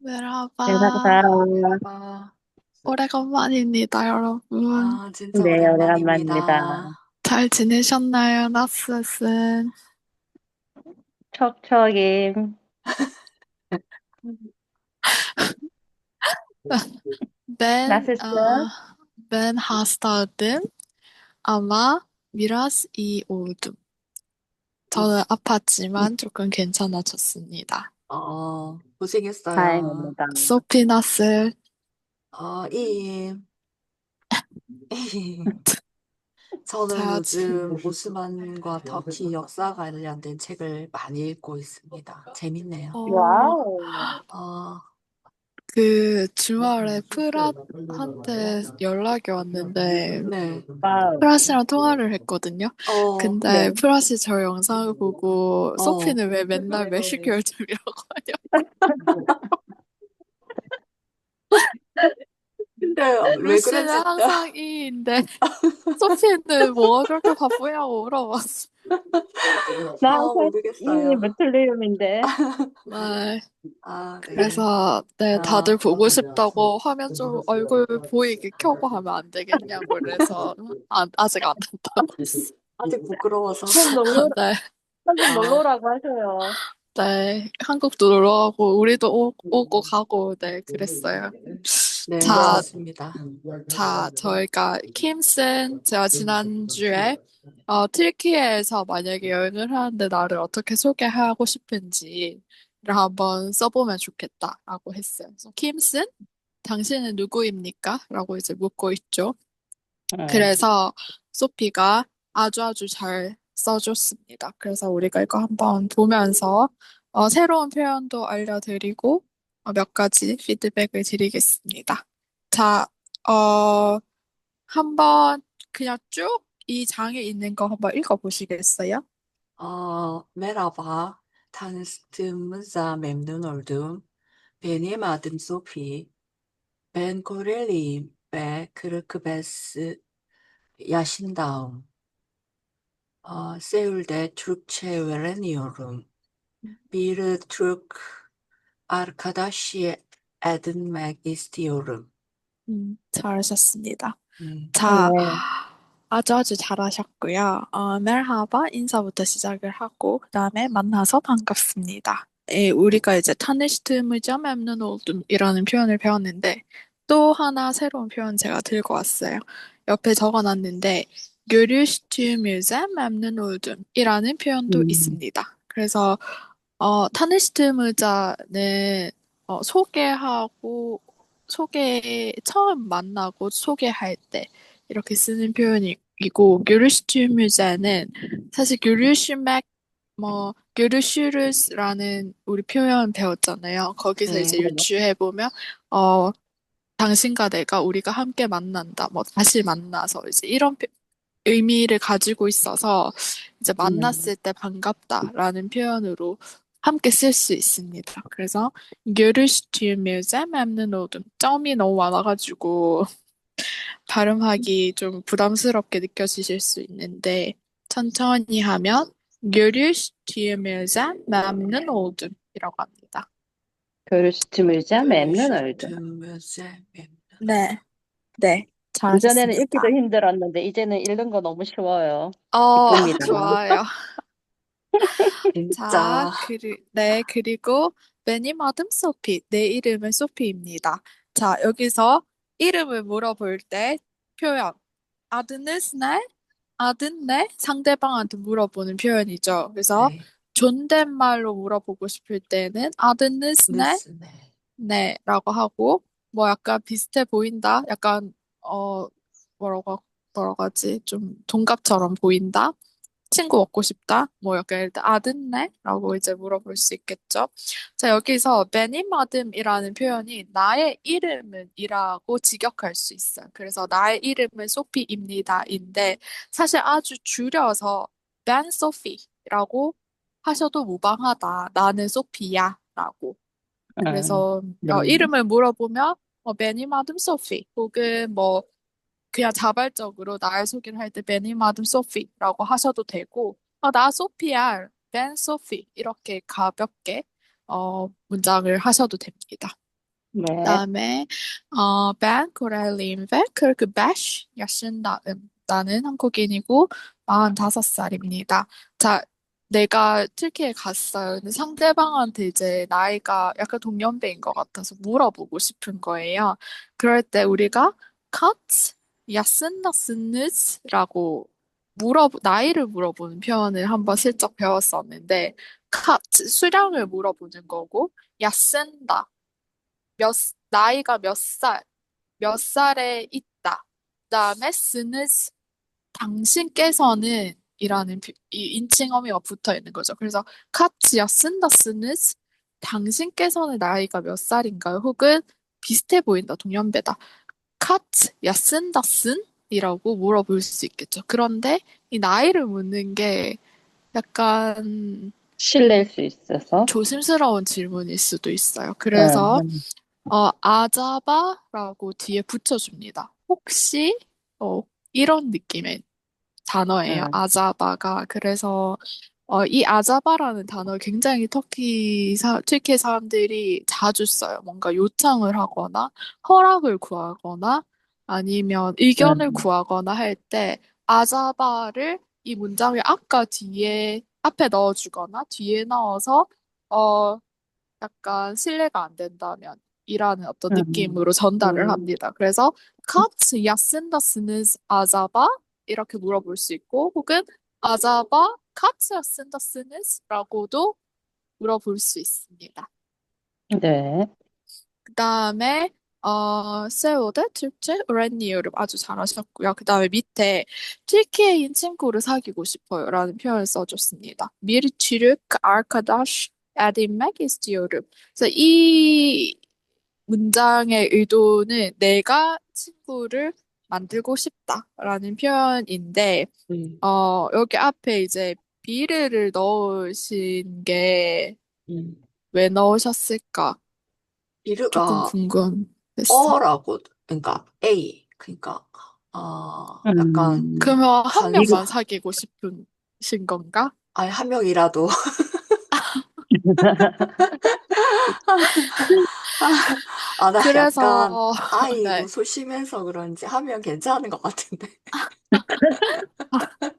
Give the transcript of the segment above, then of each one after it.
메라바. 아, 오래간만입니다, 여러분. 아, 진짜 네, 오래간만입니다. 오랜만입니다. 잘 지내셨나요, 나스슨? 척척임. Ben, Nasılsın? 아, ben hastaydım ama biraz iyi oldum. 저는 아팠지만 조금 괜찮아졌습니다. 어, 고생했어요. 다행입니다. 소피 나스, 어, 이, 저는 자, 요즘 오스만과 터키 역사 관련된 책을 많이 읽고 있습니다. 재밌네요. 어, 와우. 어, 그 주말에 프랏한테 연락이 왔는데 네. 프랏이랑 통화를 했거든요. 어, 근데 네. 프라시 저 영상을 보고 어. 소피는 왜 맨날 메시결점이라고 하냐고. 근데 왜 루시는? 항상 이인데 소피는 뭐가 그렇게 바쁘냐고 물어봤어. 나 아, 항상 모르겠어요. 이 메틀리움인데. 네. 아, 네. 그래서 네 아. 다들 보고 싶다고 화면 좀 얼굴 보이게 켜고 하면 안 되겠냐고 그래서 아, 아직 안 된다고 했어. 아직 부끄러워서. 좀 놀러, 네. 좀 놀러라고 하셔요. 네, 한국도 놀러 가고 우리도 오, 오고 가고 네 그랬어요. 네, 자, 그렇습니다. 자, 저희가 킴슨 제가 지난주에 어, 튀르키예에서 만약에 여행을 하는데 나를 어떻게 소개하고 싶은지를 한번 써보면 좋겠다라고 했어요. 그래서 킴슨, 당신은 누구입니까? 라고 이제 묻고 있죠. 네. 그래서 소피가 아주 아주 잘 써줬습니다. 그래서 우리가 이거 한번 보면서 어, 새로운 표현도 알려드리고 어, 몇 가지 피드백을 드리겠습니다. 자, 어, 한번 그냥 쭉 이 장에 있는 거 한번 읽어보시겠어요? 어, memnun oldum. Benim adım Sophie. Ben Koreliyim ve 45 yaşındayım. 어, 세울대 Türkçe öğreniyorum. Bir Türk arkadaşı edinmek istiyorum. 음, 잘하셨습니다. 음, 자, 네. 아주 아주 잘하셨고요. 어, 멜하바 인사부터 시작을 하고 그 다음에 만나서 반갑습니다. 예, 우리가 이제 타니시트무자 memnun oldum이라는 표현을 배웠는데 또 하나 새로운 표현 제가 들고 왔어요. 옆에 적어놨는데 görüştüğümüze memnun oldum이라는 표현도 음. 있습니다. 그래서 어, 타니시트무자는 어, 소개하고 소개 처음 만나고 소개할 때 이렇게 쓰는 표현이고 görüştüğümüze는 사실 görüşmek 뭐 görüşürüz라는 우리 표현 배웠잖아요. 거기서 네. 이제 유추해 보면 어 당신과 내가 우리가 함께 만난다. 뭐 다시 만나서 이제 이런 표- 의미를 가지고 있어서 이제 만났을 때 반갑다라는 표현으로 함께 쓸 수 있습니다. 그래서 görüştüğümüze memnun oldum. 점이 너무 많아가지고 발음하기 좀 부담스럽게 느껴지실 수 있는데 천천히 하면 görüştüğümüze memnun oldum 이라고 합니다. oldum. görüştüğümüze memnun. 네, 네, 이전에는 잘하셨습니다. 읽기도 힘들었는데 이제는 읽는 거 너무 쉬워요. 어, 기쁩니다. 좋아요. 진짜. 자, 그리, 네, 그리고 adım 소피. 내 이름은 소피입니다. 자, 여기서 이름을 물어볼 때 표현 ne? adın ne? 상대방한테 물어보는 표현이죠. 그래서 네. 존댓말로 물어보고 싶을 때는 adınız ne? 네. 네, 라고 하고, 뭐 약간 비슷해 보인다? 약간, 어, 뭐라고, 뭐라고 하지? 좀 동갑처럼 보인다? 친구 먹고 싶다? 뭐 약간 일단 아 듣네? 라고 이제 물어볼 수 있겠죠. 자, 여기서 adım이라는 표현이 나의 이름은 이라고 직역할 수 있어요. 그래서 나의 이름은 소피입니다 인데 사실 아주 줄여서 ben Sophie라고 하셔도 무방하다. 나는 소피야. 라고. 그래서 네. 어, 이름을 물어보면 뭐 adım Sophie 혹은 뭐 그냥 자발적으로 나의 소개를 할때 adım Sophie라고 하셔도 되고 아, 나 소피야, ben Sophie 이렇게 가볍게 어, 문장을 하셔도 됩니다. 네. 그다음에 어 ben Corellin ve 45 yaşındayım. 나는 한국인이고 45살입니다. 자, 내가 튀르키예 갔어요. 근데 상대방한테 이제 나이가 약간 동년배인 것 같아서 물어보고 싶은 거예요. 그럴 때 우리가 yaşındasınız라고 물어 나이를 물어보는 표현을 한번 슬쩍 배웠었는데 kaç 수량을 물어보는 거고 yaşında 몇, 나이가 몇 살, 몇 살에 있다. 그다음에 쓰는 당신께서는 이라는 비- 이 인칭 어미가 붙어 있는 거죠. 그래서 카츠 야 쓴다 쓰는 당신께서는 나이가 몇 살인가요? 혹은 비슷해 보인다, 동년배다. 카츠야 쓴다 쓴? 이라고 물어볼 수 있겠죠. 그런데 이 나이를 묻는 게 약간 실례일 수 있어서. 조심스러운 질문일 수도 있어요. 그래서 음, 음. 어, 아자바라고 뒤에 붙여줍니다. 혹시 어, 이런 느낌의 단어예요. 음. 아자바가. 그래서 어, 이 아자바라는 단어 굉장히 터키 사, 튀르키예 사람들이 자주 써요. 뭔가 요청을 하거나 허락을 구하거나 아니면 의견을 음. 구하거나 할 때 아자바를 이 문장의 아까 뒤에 앞에 넣어주거나 뒤에 넣어서 어 약간 신뢰가 안 된다면 이라는 어떤 음. 느낌으로 전달을 음. 합니다. 그래서 kaç yaşındasınız acaba? 이렇게 물어볼 수 있고 혹은 acaba kaç yaşındasınız? 라고도 물어볼 수 있습니다. 네. 그 다음에 어, 세우드 türkçe öğreniyorum 아주 잘하셨고요. 그 다음에 밑에 튀르키예인 친구를 사귀고 싶어요 라는 표현을 써줬습니다. Türk arkadaş edinmek istiyorum. 그래서 이 문장의 의도는 내가 친구를 만들고 싶다라는 표현인데 음, 어, 여기 앞에 이제 비르를 넣으신 게왜 음. 넣으셨을까? 조금 비르가 궁금했어. 어라고 그러니까 A 그러니까 어 약간 음. 그러면 한 간- 명만 사귀고 싶으신 건가? 아니 한 명이라도 아, 나 약간 그래서 아이 네. 소심해서 그런지 하면 괜찮은 것 같은데.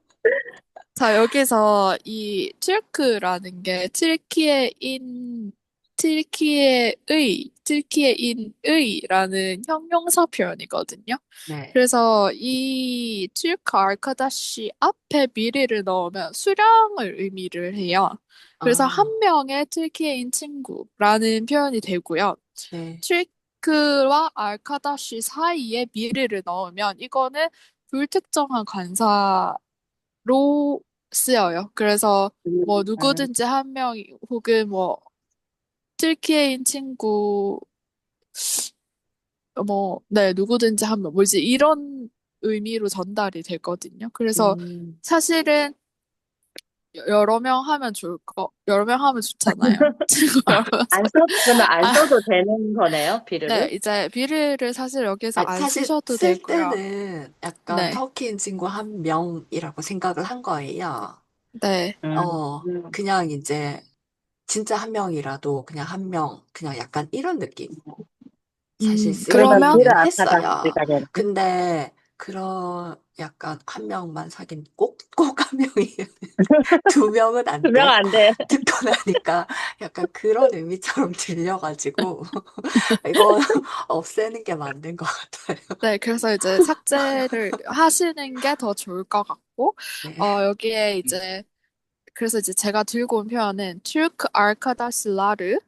자, 여기서 이 튀르크라는 게 튀르키예 인 튀르키예의 튀르키예 인의라는 형용사 표현이거든요. 네. 그래서 이 튀르크 아르카다시 앞에 미리를 넣으면 수량을 의미를 해요. 그래서 아, 한 명의 튀르키예인 친구라는 표현이 되고요. 네. 튀르크와 아르카다시 사이에 미리를 넣으면 이거는 불특정한 관사로 쓰여요. 그래서 뭐 누구든지 한 명 혹은 뭐 튀르키예인 친구 뭐 네, 누구든지 한 명 뭐지 이런 의미로 전달이 되거든요. 그래서 음, 사실은 여- 여러 명 하면 좋을 거 여러 명 하면 좋잖아요. 명. 안 써, 그러면 안 아. 써도 되는 거네요, 네, 비르를? 이제 비르를 사실 여기서 아니, 안 사실 쓰셔도 쓸 되고요. 때는 약간 네. 터키인 친구 한 명이라고 생각을 한 거예요. 네. 음. 어, 그냥 이제 진짜 한 명이라도 그냥 한 명, 그냥 약간 이런 느낌. 사실 음, 쓰기는 그러면 했어요. 근데 그런 약간 한 명만 사귄 꼭 꼭 한 명이에요. 두 명은 안 두명 돼. 안 돼. 듣고 나니까 약간 그런 의미처럼 들려가지고 이거 없애는 게 맞는 것 같아요. 네, 그래서 이제 삭제를 하시는 게 더 좋을 것 같고, 네. 어, 여기에 이제, 그래서 이제 제가 들고 온 표현은 Türk arkadaşları,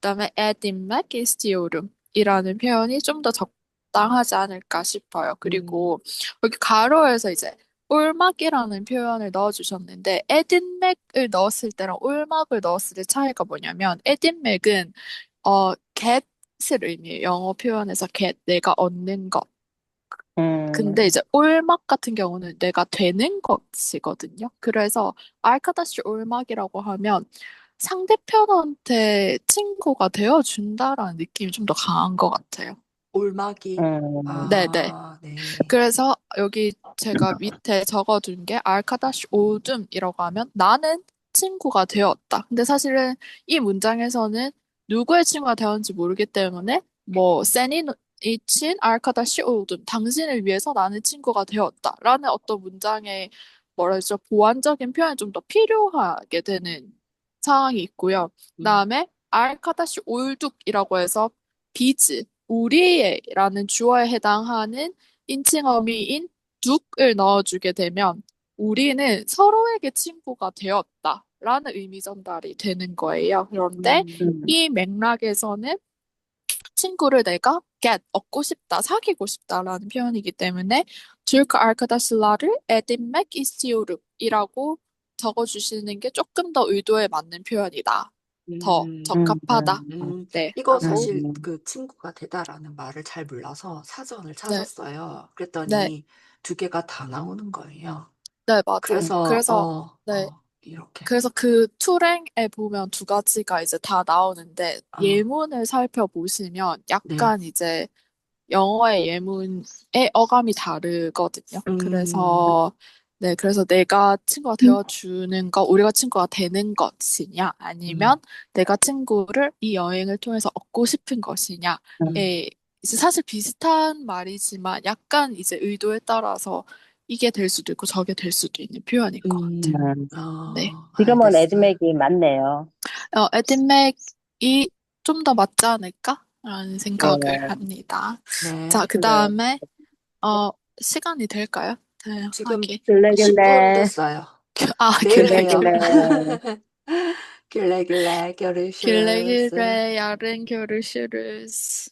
그다음에 edinmek istiyorum 이라는 표현이 좀 더 적 당하지 않을까 싶어요. 그리고 여기 가로에서 이제 올막이라는 표현을 넣어주셨는데, edinmac을 넣었을 때랑 올막을 넣었을 때 차이가 뭐냐면, edinmac은 어, get을 의미해요. 영어 표현에서 get, 내가 얻는 것. 음. 근데 이제 올막 같은 경우는 내가 되는 것이거든요. 그래서 알카다시 올막이라고 하면 상대편한테 친구가 되어준다라는 느낌이 좀 더 강한 것 같아요. 올막이 음. 아, 네 네. 네. 그래서 여기 제가 밑에 적어둔 게 알카다시 오둠이라고 하면 나는 친구가 되었다. 근데 사실은 이 문장에서는 누구의 친구가 되었는지 모르기 때문에 뭐 세니친 알카다시 오둠 당신을 위해서 나는 친구가 되었다 라는 어떤 문장에 뭐라 그러죠 보완적인 표현이 좀 더 필요하게 되는 상황이 있고요. 음. 그다음에 알카다시 올둑이라고 해서 비즈 우리의라는 주어에 해당하는 인칭 어미인 둑을 넣어주게 되면 우리는 서로에게 친구가 되었다 라는 의미 전달이 되는 거예요. 그런데 음. 음. 이 맥락에서는 친구를 내가 get 얻고 싶다, 사귀고 싶다라는 표현이기 때문에 Türk arkadaşları edinmek istiyorum이라고 적어주시는 게 조금 더 의도에 맞는 표현이다. 더 음. 적합하다. 음. 네, 이거 사실 음. 그 친구가 되다라는 말을 잘 몰라서 사전을 네, 찾았어요. 네, 그랬더니 두 개가 다 나오는 거예요. 네, 맞아요. 그래서 그래서 어, 네, 어, 이렇게. 그래서 그 투랭에 보면 두 가지가 이제 다 나오는데 어, 예문을 살펴보시면 네. 약간 이제 영어의 예문의 어감이 다르거든요. 음, 그래서 네, 그래서 내가 친구가 되어주는 것, 우리가 친구가 되는 것이냐, 아니면 음, 내가 친구를 이 여행을 통해서 얻고 싶은 것이냐에 음. 이제 사실 비슷한 말이지만 약간 이제 의도에 따라서 이게 될 수도 있고 저게 될 수도 있는 표현인 것 같아요. 음. 어, 네. 지금은. 에드맥이 맞네요. 어, 에드맥이 좀 더 맞지 않을까라는 생각을 네. 합니다. 네. 자, 그 네. 다음에, 어, 시간이 될까요? 네, 지금 하기. 10분 길래길래, 됐어요. 아, 길래. 길래 길래. 길래 길래 겨르슈스 길래, 길래, 야른, 겨르슈르스.